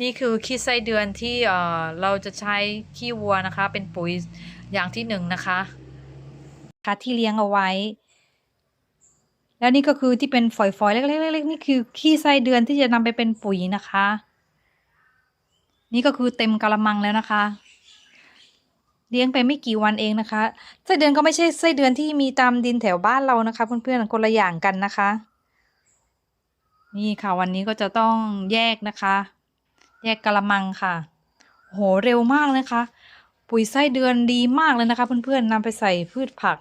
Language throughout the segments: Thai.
นี่คือขี้ไส้เดือนที่เราจะใช้ขี้วัวนะคะ เป็นปุ๋ยอย่างที่หนึ่งนะคะคะที่เลี้ยงเอาไว้ แล้วนี่ก็คือที่เป็นฝอยๆเล็กๆนี่คือขี้ไส้เดือนที่จะนำไปเป็นปุ๋ยนะคะ นี่ก็คือเต็มกะละมังแล้วนะคะ เลี้ยงไปไม่กี่วันเองนะคะไส้เดือนก็ไม่ใช่ไส้เดือนที่มีตามดินแถวบ้านเรานะคะ เพื่อนๆคนละอย่างกันนะคะ นี่ค่ะวันนี้ก็จะต้องแยกนะคะ แยกกะละมังค่ะ โหเร็วมากนะคะ ปุ๋ยไส้เดือนดีมากเลยนะคะ เพื่อนๆนำไปใส่พืชผัก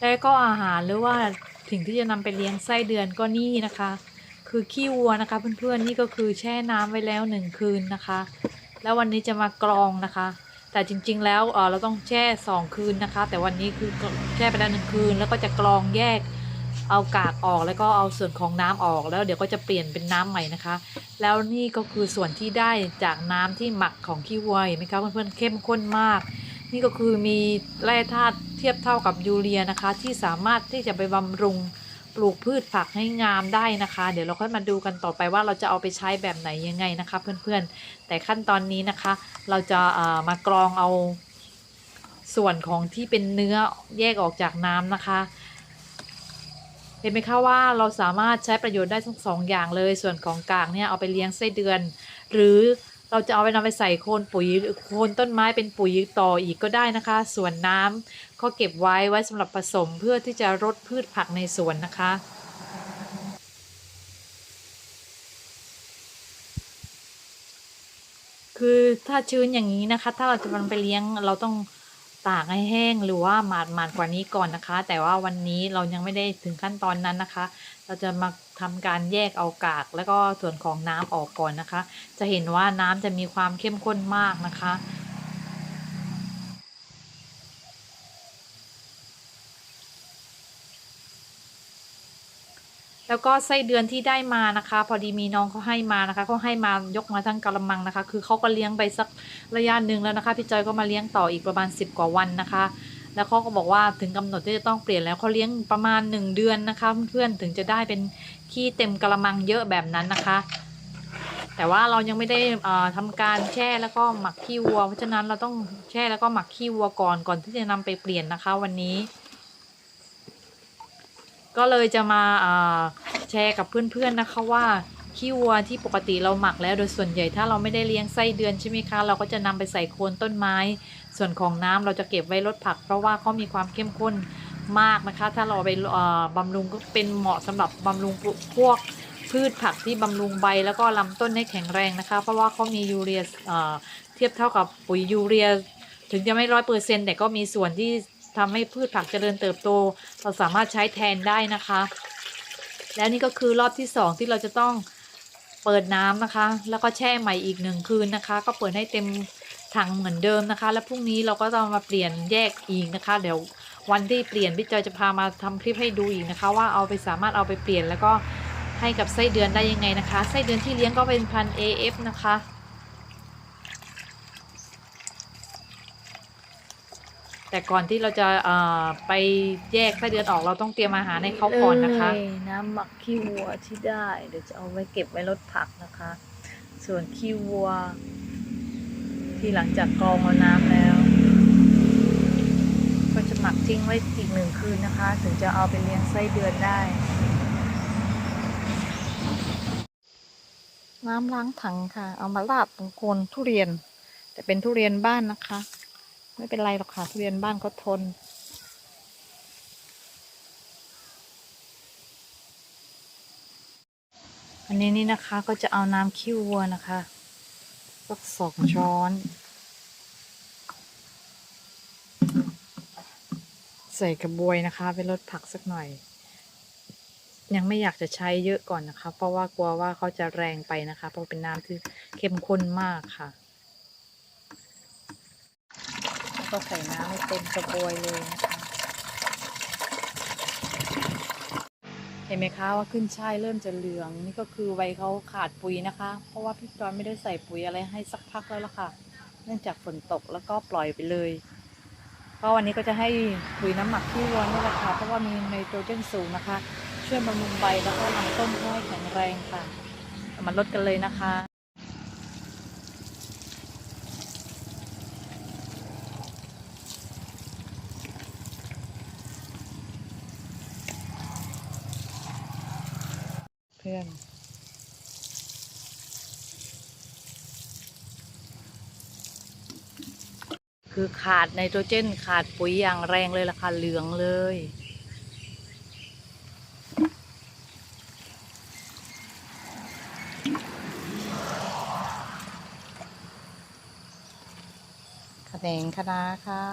แล้วก็อาหารหรือว่าสิ่งที่จะนำไปเลี้ยงไส้เดือนก็นี่นะคะ คือขี้วัวนะคะ เพื่อนๆนี่ก็คือแช่น้ำไว้แล้วหนึ่งคืนนะคะ แล้ววันนี้จะมากรองนะคะ แต่จริงๆแล้วเเราต้องแช่สองคืนนะคะ แต่วันนี้คือแช่ไปแล้วหนึ่งคืน แล้วก็จะกรองแยก เอากากออกแล้วก็เอาส่วนของน้ำออกแล้วเดี๋ยวก็จะเปลี่ยนเป็นน้ำใหม่นะคะ แล้วนี่ก็คือส่วนที่ได้จากน้ำที่หมักของขี้วัวเห็นไหมคะเพื่อนๆเข้มข้นมาก นี่ก็คือมีแร่ธาตุเทียบเท่ากับยูเรียนะคะ ที่สามารถที่จะไปบำรุงปลูกพืชผักให้งามได้นะคะ เดี๋ยวเราค่อยมาดูกันต่อไปว่าเราจะเอาไปใช้แบบไหนยังไงนะคะ เพื่อนๆ แต่ขั้นตอนนี้นะคะ เราจะเอ่อมากรองเอาส่วนของที่เป็นเนื้อแยกออกจากน้ำนะคะ เห็นไหมคะว่าเราสามารถใช้ประโยชน์ได้ทั้งสองอย่างเลย ส่วนของกากเนี่ยเอาไปเลี้ยงไส้เดือน หรือเราจะเอาไปนำไปใส่โคนปุ๋ยหรือโคนต้นไม้เป็นปุ๋ยต่ออีกก็ได้นะคะ ส่วนน้ำก็เก็บไว้ไว้สำหรับผสมเพื่อที่จะรดพืชผักในสวนนะคะคือถ้าชื้นอย่างนี้นะคะ ถ้าเราจะนำไปเลี้ยงเราต้อง ตากให้แห้งหรือว่าหมาดหมาดกว่านี้ก่อนนะคะ แต่ว่าวันนี้เรายังไม่ได้ถึงขั้นตอนนั้นนะคะ เราจะมาทำการแยกเอากาก แล้วก็ส่วนของน้ำออกก่อนนะคะ จะเห็นว่าน้ำจะมีความเข้มข้นมากนะคะ แล้วก็ไส้เดือนที่ได้มานะคะ พอดีมีน้องเขาให้มานะคะเขาให้มายกมาทั้งกระมังนะคะ คือเขาก็เลี้ยงไปสักระยะหนึ่งแล้วนะคะพี่จอยก็มาเลี้ยงต่ออีกประมาณ 10 กว่าวันนะคะ แล้วเขาก็บอกว่าถึงกำหนดที่จะต้องเปลี่ยนแล้วเขาเลี้ยงประมาณ 1 เดือนนะคะ เพื่อนๆถึงจะได้เป็นขี้เต็มกระมังเยอะแบบนั้นนะคะแต่ว่าเรายังไม่ได้เอ่อทำการแช่แล้วก็หมักขี้วัว เพราะฉะนั้นเราต้องแช่แล้วก็หมักขี้วัวก่อนก่อนที่จะนำไปเปลี่ยนนะคะวันนี้ ก็เลยจะมาแชร์กับเพื่อนๆนะคะว่าขี้วัวที่ปกติเราหมักแล้วโดยส่วนใหญ่ถ้าเราไม่ได้เลี้ยงไส้เดือนใช่ไหมคะ เราก็จะนำไปใส่โคนต้นไม้ ส่วนของน้ำเราจะเก็บไว้ลดผัก เพราะว่าเขามีความเข้มข้นมากนะคะ ถ้าเราไปเอ่อบำรุงก็เป็นเหมาะสำหรับบำรุงพวกพืชผักที่บำรุงใบแล้วก็ลำต้นให้แข็งแรงนะคะ เพราะว่าเขามียูเรียเทียบเท่ากับปุ๋ยยูเรีย ถึงจะไม่ร้อยเปอร์เซ็นแต่ก็มีส่วนที่ ทำให้พืชผักเจริญเติบโต เราสามารถใช้แทนได้นะคะ แล้วนี่ก็คือรอบที่สองที่เราจะต้องเปิดน้ำนะคะ แล้วก็แช่ใหม่อีกหนึ่งคืนนะคะ ก็เปิดให้เต็มถังเหมือนเดิมนะคะ แล้วพรุ่งนี้เราก็จะมาเปลี่ยนแยกอีกนะคะ เดี๋ยววันที่เปลี่ยนพี่จอยจะพามาทำคลิปให้ดูอีกนะคะ ว่าเอาไปสามารถเอาไปเปลี่ยนแล้วก็ให้กับไส้เดือนได้ยังไงนะคะ ไส้เดือนที่เลี้ยงก็เป็นพันธุ์ AF นะคะ แต่ก่อนที่เราจะเอ่อไปแยกไส้เดือนออกเราต้องเตรียมอาหารให้เขาก่อนนะคะเอ้ยน้ำหมักขี้วัวที่ได้เดี๋ยวจะเอาไว้เก็บไว้ลดผักนะคะ ส่วนขี้วัว ที่หลังจากกรองเอาน้ำแล้ว ก็จะหมักทิ้งไว้อีกหนึ่งคืนนะคะ ถึงจะเอาไปเลี้ยงไส้เดือนได้ น้ำล้างถังค่ะ เอามาราดตรงโคนทุเรียน แต่เป็นทุเรียนบ้านนะคะ ไม่เป็นไรหรอกค่ะทุเรียนบ้านเขาทน อันนี้นี่นะคะก็จะเอาน้ำขี้วัวนะคะสักสองช้อน ใส่กระบวยนะคะไปลดผักสักหน่อย ยังไม่อยากจะใช้เยอะก่อนนะคะ เพราะว่ากลัวว่าเขาจะแรงไปนะคะ เพราะเป็นน้ำที่เข้มข้นมากค่ะ แล้ว ก็ใส่น้ำให้เต็มกระบวยเลยนะคะเห็นไหมคะว่าขึ้นช่ายเริ่มจะเหลืองนี่ก็คือใบเขาขาดปุ๋ยนะคะ เพราะว่าพี่จอยไม่ได้ใส่ปุ๋ยอะไรให้สักพักแล้วล่ะค่ะ เนื่องจากฝนตกแล้วก็ปล่อยไปเลยก็วันนี้ก็จะให้ปุ๋ยน้ำหมักที่วัวนี่แหละค่ะเพราะว่ามีไนโตรเจนสูงนะคะ ช่วยบำรุงใบแล้วก็ลำต้นให้แข็งแรงค่ะ มาลดกันเลยนะคะ พื่อนคือขาดไนโตรเจนขาดปุ๋ยอย่างแรงเลยล่ะค่ะ เหลืองเลยขะแหนงคะน้าค่ะ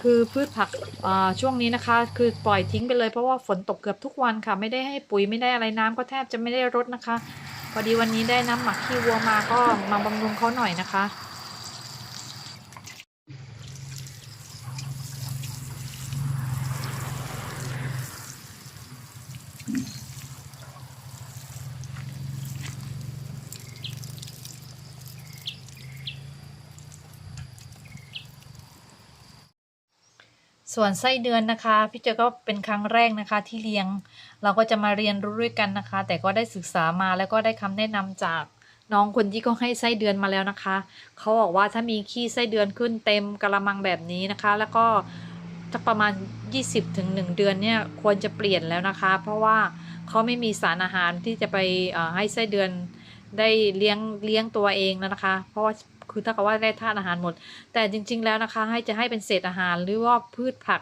คือพืชผักช่วงนี้นะคะ คือปล่อยทิ้งไปเลยเพราะว่าฝนตกเกือบทุกวันค่ะ ไม่ได้ให้ปุ๋ยไม่ได้อะไรน้ำก็แทบจะไม่ได้รดนะคะ พอดีวันนี้ได้น้ำหมักขี้วัวมาก็มาบำรุงเขาหน่อยนะคะ ส่วนไส้เดือนนะคะพี่เจอก็เป็นครั้งแรกนะคะที่เลี้ยง เราก็จะมาเรียนรู้ด้วยกันนะคะ แต่ก็ได้ศึกษามาแล้วก็ได้คำแนะนำจากน้องคนที่เขาให้ไส้เดือนมาแล้วนะคะ เขาบอกว่าถ้ามีขี้ไส้เดือนขึ้นเต็มกระมังแบบนี้นะคะ แล้วก็ถ้าประมาณ 20ถึง1เดือนเนี่ยควรจะเปลี่ยนแล้วนะคะ เพราะว่าเขาไม่มีสารอาหารที่จะไปให้ไส้เดือนได้เลี้ยงเลี้ยงตัวเองแล้วนะคะ เพราะว่า คือถ้ากับว่าได้ธาตุอาหารหมด แต่จริง ๆ แล้วนะคะ ให้จะให้เป็นเศษอาหารหรือว่าพืชผัก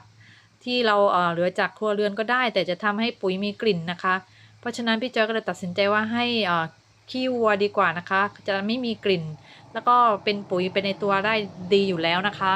ที่เราเออเหลือจากครัวเรือนก็ได้ แต่จะทำให้ปุ๋ยมีกลิ่นนะคะ เพราะฉะนั้นพี่จอยก็เลยตัดสินใจว่าให้อ่อขี้วัวดีกว่านะคะ จะไม่มีกลิ่น แล้วก็เป็นปุ๋ยไปในตัวได้ดีอยู่แล้วนะคะ